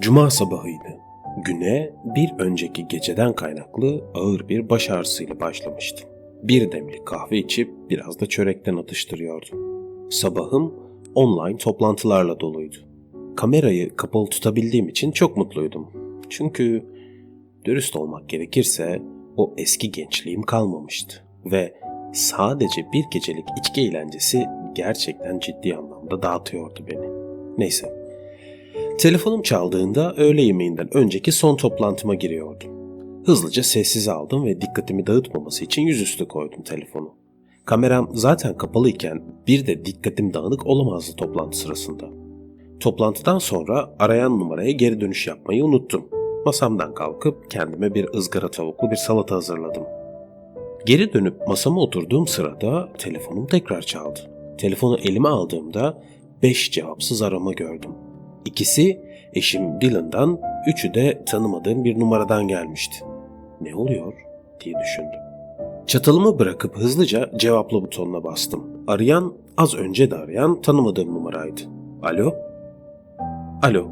Cuma sabahıydı. Güne bir önceki geceden kaynaklı ağır bir baş ağrısıyla başlamıştım. Bir demlik kahve içip biraz da çörekten atıştırıyordum. Sabahım online toplantılarla doluydu. Kamerayı kapalı tutabildiğim için çok mutluydum. Çünkü dürüst olmak gerekirse o eski gençliğim kalmamıştı ve sadece bir gecelik içki eğlencesi gerçekten ciddi anlamda dağıtıyordu beni. Neyse. Telefonum çaldığında öğle yemeğinden önceki son toplantıma giriyordum. Hızlıca sessiz aldım ve dikkatimi dağıtmaması için yüzüstü koydum telefonu. Kameram zaten kapalıyken bir de dikkatim dağınık olamazdı toplantı sırasında. Toplantıdan sonra arayan numaraya geri dönüş yapmayı unuttum. Masamdan kalkıp kendime bir ızgara tavuklu bir salata hazırladım. Geri dönüp masama oturduğum sırada telefonum tekrar çaldı. Telefonu elime aldığımda 5 cevapsız arama gördüm. İkisi eşim Dylan'dan, üçü de tanımadığım bir numaradan gelmişti. Ne oluyor diye düşündüm. Çatalımı bırakıp hızlıca cevapla butonuna bastım. Arayan az önce de arayan tanımadığım numaraydı. Alo? Alo.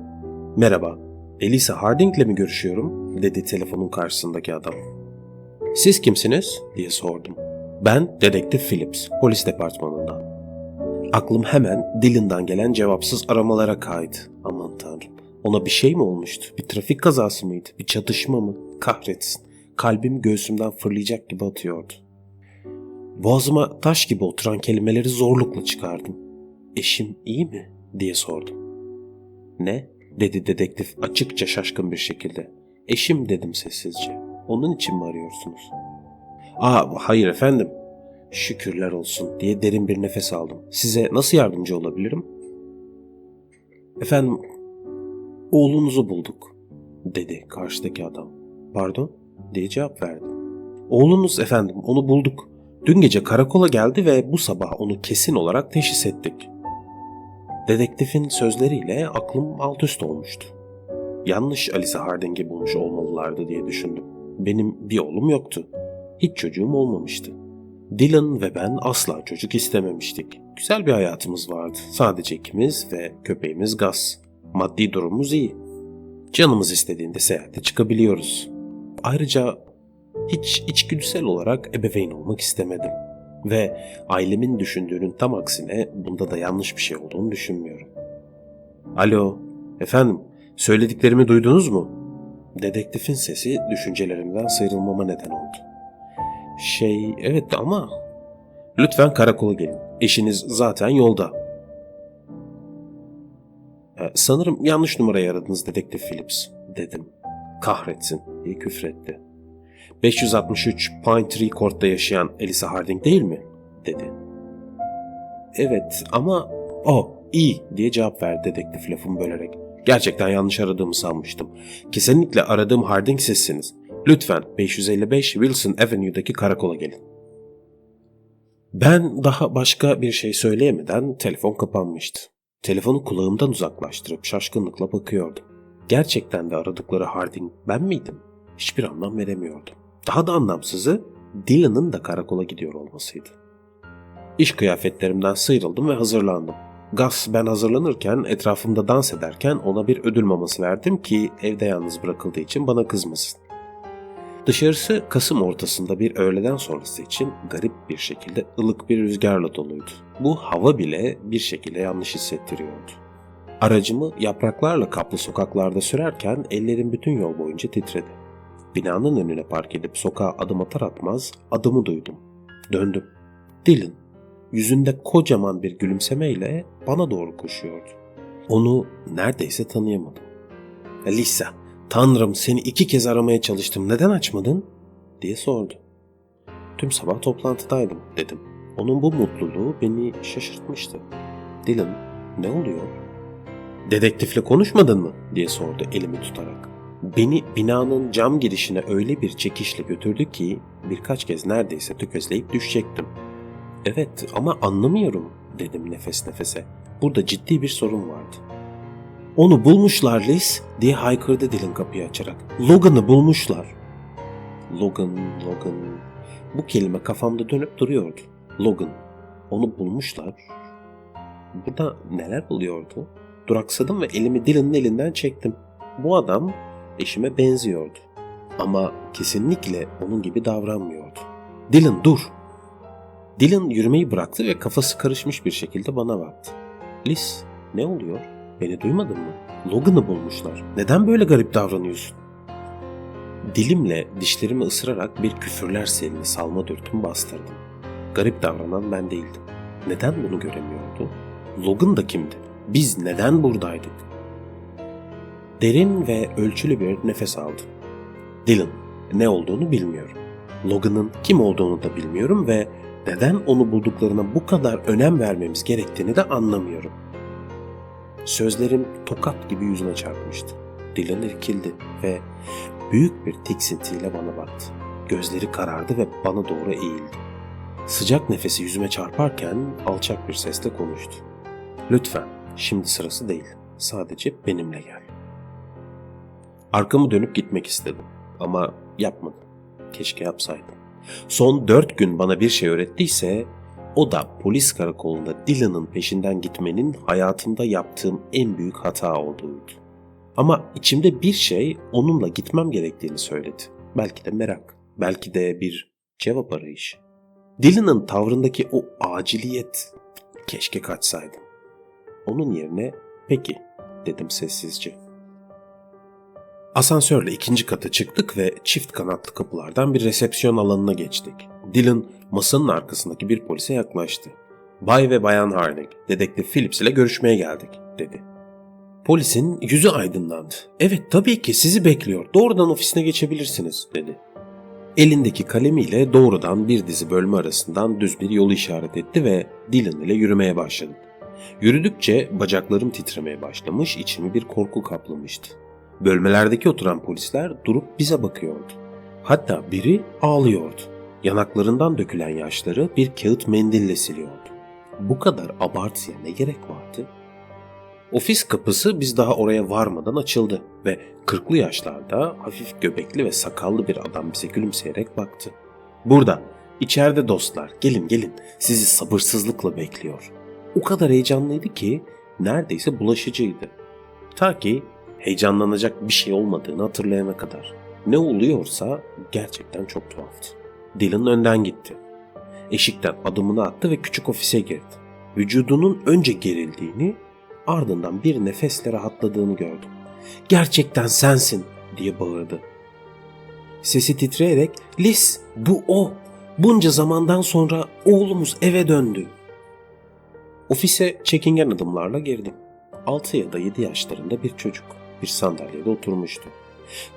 Merhaba. Elisa Harding'le mi görüşüyorum? dedi telefonun karşısındaki adam. Siz kimsiniz? diye sordum. Ben Dedektif Phillips, polis departmanından. Aklım hemen Dylan'dan gelen cevapsız aramalara kaydı. Tanrım. Ona bir şey mi olmuştu? Bir trafik kazası mıydı? Bir çatışma mı? Kahretsin. Kalbim göğsümden fırlayacak gibi atıyordu. Boğazıma taş gibi oturan kelimeleri zorlukla çıkardım. Eşim iyi mi? diye sordum. Ne? dedi dedektif açıkça şaşkın bir şekilde. Eşim dedim sessizce. Onun için mi arıyorsunuz? Aa hayır efendim. Şükürler olsun diye derin bir nefes aldım. Size nasıl yardımcı olabilirim? Efendim, oğlunuzu bulduk, dedi karşıdaki adam. Pardon, diye cevap verdim. Oğlunuz efendim, onu bulduk. Dün gece karakola geldi ve bu sabah onu kesin olarak teşhis ettik. Dedektifin sözleriyle aklım alt üst olmuştu. Yanlış Alice Harding'i bulmuş olmalılardı diye düşündüm. Benim bir oğlum yoktu. Hiç çocuğum olmamıştı. Dylan ve ben asla çocuk istememiştik. Güzel bir hayatımız vardı. Sadece ikimiz ve köpeğimiz Gus. Maddi durumumuz iyi. Canımız istediğinde seyahate çıkabiliyoruz. Ayrıca hiç içgüdüsel olarak ebeveyn olmak istemedim. Ve ailemin düşündüğünün tam aksine bunda da yanlış bir şey olduğunu düşünmüyorum. Alo, efendim, söylediklerimi duydunuz mu? Dedektifin sesi düşüncelerimden sıyrılmama neden oldu. Şey evet ama lütfen karakola gelin. Eşiniz zaten yolda. Ee, sanırım yanlış numarayı aradınız dedektif Phillips dedim. Kahretsin diye küfretti. 563 Pine Tree Court'ta yaşayan Elisa Harding değil mi? dedi. Evet ama o iyi diye cevap verdi dedektif lafımı bölerek. Gerçekten yanlış aradığımı sanmıştım. Kesinlikle aradığım Harding sizsiniz. Lütfen 555 Wilson Avenue'daki karakola gelin. Ben daha başka bir şey söyleyemeden telefon kapanmıştı. Telefonu kulağımdan uzaklaştırıp şaşkınlıkla bakıyordum. Gerçekten de aradıkları Harding ben miydim? Hiçbir anlam veremiyordum. Daha da anlamsızı Dylan'ın da karakola gidiyor olmasıydı. İş kıyafetlerimden sıyrıldım ve hazırlandım. Gus ben hazırlanırken etrafımda dans ederken ona bir ödül maması verdim ki evde yalnız bırakıldığı için bana kızmasın. Dışarısı Kasım ortasında bir öğleden sonrası için garip bir şekilde ılık bir rüzgarla doluydu. Bu hava bile bir şekilde yanlış hissettiriyordu. Aracımı yapraklarla kaplı sokaklarda sürerken ellerim bütün yol boyunca titredi. Binanın önüne park edip sokağa adım atar atmaz adımı duydum. Döndüm. Dylan, yüzünde kocaman bir gülümsemeyle bana doğru koşuyordu. Onu neredeyse tanıyamadım. Lisa, Tanrım seni iki kez aramaya çalıştım neden açmadın? diye sordu. Tüm sabah toplantıdaydım dedim. Onun bu mutluluğu beni şaşırtmıştı. Dylan ne oluyor? Dedektifle konuşmadın mı? diye sordu elimi tutarak. Beni binanın cam girişine öyle bir çekişle götürdü ki birkaç kez neredeyse tökezleyip düşecektim. Evet ama anlamıyorum dedim nefes nefese. Burada ciddi bir sorun vardı. Onu bulmuşlar Liz diye haykırdı dilin kapıyı açarak. Logan'ı bulmuşlar. Logan, Logan. Bu kelime kafamda dönüp duruyordu. Logan. Onu bulmuşlar. Burada neler oluyordu? Duraksadım ve elimi Dylan'ın elinden çektim. Bu adam eşime benziyordu. Ama kesinlikle onun gibi davranmıyordu. Dylan dur. Dylan yürümeyi bıraktı ve kafası karışmış bir şekilde bana baktı. Liz ne oluyor? Beni duymadın mı? Logan'ı bulmuşlar. Neden böyle garip davranıyorsun? Dilimle dişlerimi ısırarak bir küfürler selini salma dürtüm bastırdım. Garip davranan ben değildim. Neden bunu göremiyordu? Logan da kimdi? Biz neden buradaydık? Derin ve ölçülü bir nefes aldım. Dylan, ne olduğunu bilmiyorum. Logan'ın kim olduğunu da bilmiyorum ve neden onu bulduklarına bu kadar önem vermemiz gerektiğini de anlamıyorum. Sözlerim tokat gibi yüzüne çarpmıştı. Dylan irkildi ve büyük bir tiksintiyle bana baktı. Gözleri karardı ve bana doğru eğildi. Sıcak nefesi yüzüme çarparken alçak bir sesle konuştu. Lütfen, şimdi sırası değil. Sadece benimle gel. Arkamı dönüp gitmek istedim ama yapmadım. Keşke yapsaydım. Son dört gün bana bir şey öğrettiyse o da polis karakolunda Dylan'ın peşinden gitmenin hayatımda yaptığım en büyük hata olduğuydu. Ama içimde bir şey onunla gitmem gerektiğini söyledi. Belki de merak, belki de bir cevap arayışı. Dylan'ın tavrındaki o aciliyet, keşke kaçsaydım. Onun yerine peki dedim sessizce. Asansörle ikinci kata çıktık ve çift kanatlı kapılardan bir resepsiyon alanına geçtik. Dylan masanın arkasındaki bir polise yaklaştı. Bay ve Bayan Harnik, dedektif Phillips ile görüşmeye geldik, dedi. Polisin yüzü aydınlandı. Evet tabii ki sizi bekliyor. Doğrudan ofisine geçebilirsiniz, dedi. Elindeki kalemiyle doğrudan bir dizi bölme arasından düz bir yolu işaret etti ve Dylan ile yürümeye başladık. Yürüdükçe bacaklarım titremeye başlamış, içimi bir korku kaplamıştı. Bölmelerdeki oturan polisler durup bize bakıyordu. Hatta biri ağlıyordu. Yanaklarından dökülen yaşları bir kağıt mendille siliyordu. Bu kadar abartıya ne gerek vardı? Ofis kapısı biz daha oraya varmadan açıldı ve kırklı yaşlarda hafif göbekli ve sakallı bir adam bize gülümseyerek baktı. Burada, içeride dostlar, gelin gelin sizi sabırsızlıkla bekliyor. O kadar heyecanlıydı ki neredeyse bulaşıcıydı. Ta ki heyecanlanacak bir şey olmadığını hatırlayana kadar. Ne oluyorsa gerçekten çok tuhaftı. Dylan önden gitti. Eşikten adımını attı ve küçük ofise girdi. Vücudunun önce gerildiğini, ardından bir nefesle rahatladığını gördüm. Gerçekten sensin diye bağırdı. Sesi titreyerek Liz bu o. Bunca zamandan sonra oğlumuz eve döndü. Ofise çekingen adımlarla girdim. 6 ya da 7 yaşlarında bir çocuk bir sandalyede oturmuştu.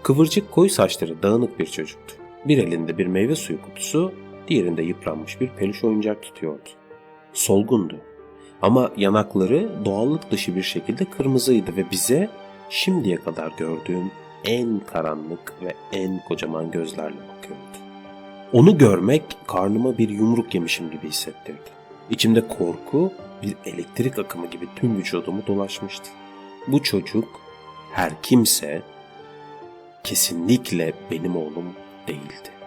Kıvırcık koyu saçları dağınık bir çocuktu. Bir elinde bir meyve suyu kutusu, diğerinde yıpranmış bir peluş oyuncak tutuyordu. Solgundu. Ama yanakları doğallık dışı bir şekilde kırmızıydı ve bize şimdiye kadar gördüğüm en karanlık ve en kocaman gözlerle bakıyordu. Onu görmek karnıma bir yumruk yemişim gibi hissettirdi. İçimde korku bir elektrik akımı gibi tüm vücudumu dolaşmıştı. Bu çocuk her kimse kesinlikle benim oğlum değildi.